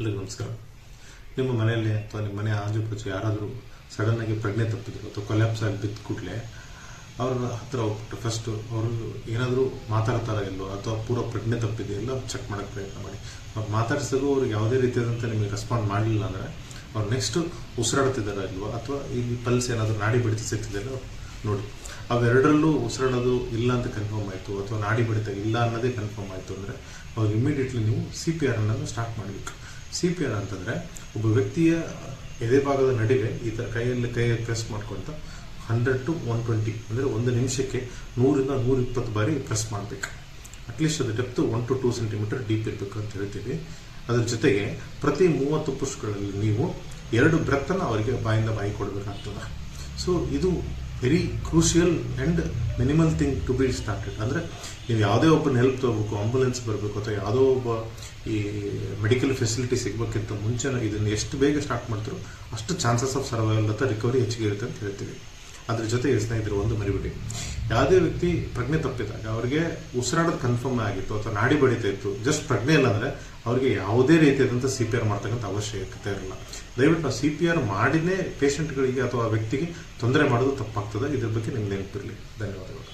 ಎಲ್ಲರಿಗೂ ನಮಸ್ಕಾರ. ನಿಮ್ಮ ಮನೆಯಲ್ಲಿ ಅಥವಾ ನಿಮ್ಮ ಮನೆ ಆಜುಬಾಜು ಯಾರಾದರೂ ಸಡನ್ನಾಗಿ ಪ್ರಜ್ಞೆ ತಪ್ಪಿದ್ರು ಅಥವಾ ಕೊಲ್ಯಾಪ್ಸ್ ಆಗಿ ಬಿದ್ದ ಕೂಡಲೇ ಅವ್ರ ಹತ್ರ ಹೋಗ್ಬಿಟ್ಟು ಫಸ್ಟು ಅವರು ಏನಾದರೂ ಮಾತಾಡ್ತಾರ ಇಲ್ಲೋ ಅಥವಾ ಪೂರ ಪ್ರಜ್ಞೆ ತಪ್ಪಿದೆಯಲ್ಲ ಚೆಕ್ ಮಾಡೋಕ್ಕೆ ಪ್ರಯತ್ನ ಮಾಡಿ. ಅವ್ರು ಅವ್ರಿಗೆ ಯಾವುದೇ ರೀತಿಯಾದಂಥ ನಿಮಗೆ ರೆಸ್ಪಾಂಡ್ ಮಾಡಲಿಲ್ಲ ಅಂದರೆ ಅವ್ರು ನೆಕ್ಸ್ಟ್ ಉಸಿರಾಡ್ತಿದ್ದಾರ ಇಲ್ವೋ ಅಥವಾ ಇಲ್ಲಿ ಪಲ್ಸ್ ಏನಾದರೂ ನಾಡಿ ಬಿಡಿತ ಸಿಕ್ತಿದೆಯಲ್ಲ ನೋಡಿ. ಅವೆರಡರಲ್ಲೂ ಉಸಿರಾಡೋದು ಇಲ್ಲ ಅಂತ ಕನ್ಫರ್ಮ್ ಆಯಿತು ಅಥವಾ ನಾಡಿ ಬಿಡಿತ ಇಲ್ಲ ಅನ್ನೋದೇ ಕನ್ಫರ್ಮ್ ಆಯಿತು ಅಂದರೆ ಅವ್ರು ಇಮಿಡಿಯೇಟ್ಲಿ ನೀವು ಸಿ ಪಿ ಆರ್ ಅನ್ನೋದು ಸ್ಟಾರ್ಟ್ ಮಾಡಬೇಕು. ಸಿ ಪಿ ಆರ್ ಅಂತಂದರೆ ಒಬ್ಬ ವ್ಯಕ್ತಿಯ ಎದೆ ಭಾಗದ ನಡುವೆ ಈ ಥರ ಕೈಯಲ್ಲಿ ಕೈ ಪ್ರೆಸ್ ಮಾಡ್ಕೊತ ಹಂಡ್ರೆಡ್ ಟು ಒನ್ ಟ್ವೆಂಟಿ ಅಂದರೆ ಒಂದು ನಿಮಿಷಕ್ಕೆ ನೂರಿಂದ ನೂರ ಇಪ್ಪತ್ತು ಬಾರಿ ಪ್ರೆಸ್ ಮಾಡಬೇಕು. ಅಟ್ಲೀಸ್ಟ್ ಅದು depth one to two centimetre deep ಇರಬೇಕು ಅಂತ ಹೇಳ್ತೀವಿ. ಅದ್ರ ಜೊತೆಗೆ ಪ್ರತಿ ಮೂವತ್ತು ಪುಷ್ಗಳಲ್ಲಿ ನೀವು ಎರಡು ಬ್ರೆತ್ತನ್ನು ಅವರಿಗೆ ಬಾಯಿಂದ ಬಾಯಿ ಕೊಡಬೇಕಾಗ್ತದೆ. ಸೊ ಇದು very crucial and minimal thing to be started. ಅಂದರೆ ನೀವು ಯಾವುದೇ ಒಬ್ಬನ ಹೆಲ್ಪ್ ತಗೋಬೇಕು, ಆಂಬುಲೆನ್ಸ್ ಬರಬೇಕು, ಅಥವಾ ಯಾವುದೋ ಒಬ್ಬ ಈ ಮೆಡಿಕಲ್ ಫೆಸಿಲಿಟಿ ಸಿಗಬೇಕಿಂತ ಮುಂಚೆ ಇದನ್ನು ಎಷ್ಟು ಬೇಗ ಸ್ಟಾರ್ಟ್ ಮಾಡ್ತಾರೋ ಅಷ್ಟು ಚಾನ್ಸಸ್ ಆಫ್ ಸರ್ವೈವಲ್ ಅಥವಾ ರಿಕವರಿ ಹೆಚ್ಚಿಗೆ ಇರುತ್ತೆ ಅಂತ ಹೇಳ್ತೀವಿ. ಅದ್ರ ಜೊತೆಗೆ ಸ್ನೇಹಿತರು ಒಂದು ಮರಿಬಿಡಿ. ಯಾವುದೇ ವ್ಯಕ್ತಿ ಪ್ರಜ್ಞೆ ತಪ್ಪಿದಾಗ ಅವರಿಗೆ ಉಸಿರಾಡೋದು ಕನ್ಫರ್ಮ್ ಆಗಿತ್ತು ಅಥವಾ ನಾಡಿ ಬಡಿತಾ ಇತ್ತು ಜಸ್ಟ್ ಪ್ರಜ್ಞೆ ಇಲ್ಲ ಅಂದರೆ ಅವರಿಗೆ ಯಾವುದೇ ರೀತಿಯಾದಂಥ ಸಿ ಪಿ ಆರ್ ಮಾಡ್ತಕ್ಕಂಥ ಅವಶ್ಯಕತೆ ಇರಲ್ಲ. ದಯವಿಟ್ಟು ನಾವು ಸಿ ಪಿ ಆರ್ ಮಾಡಿನೇ ಪೇಷಂಟ್ಗಳಿಗೆ ಅಥವಾ ವ್ಯಕ್ತಿಗೆ ತೊಂದರೆ ಮಾಡೋದು ತಪ್ಪಾಗ್ತದೆ. ಇದ್ರ ಬಗ್ಗೆ ನಿಮ್ಗೆ ನೆನಪಿರಲಿ. ಧನ್ಯವಾದಗಳು.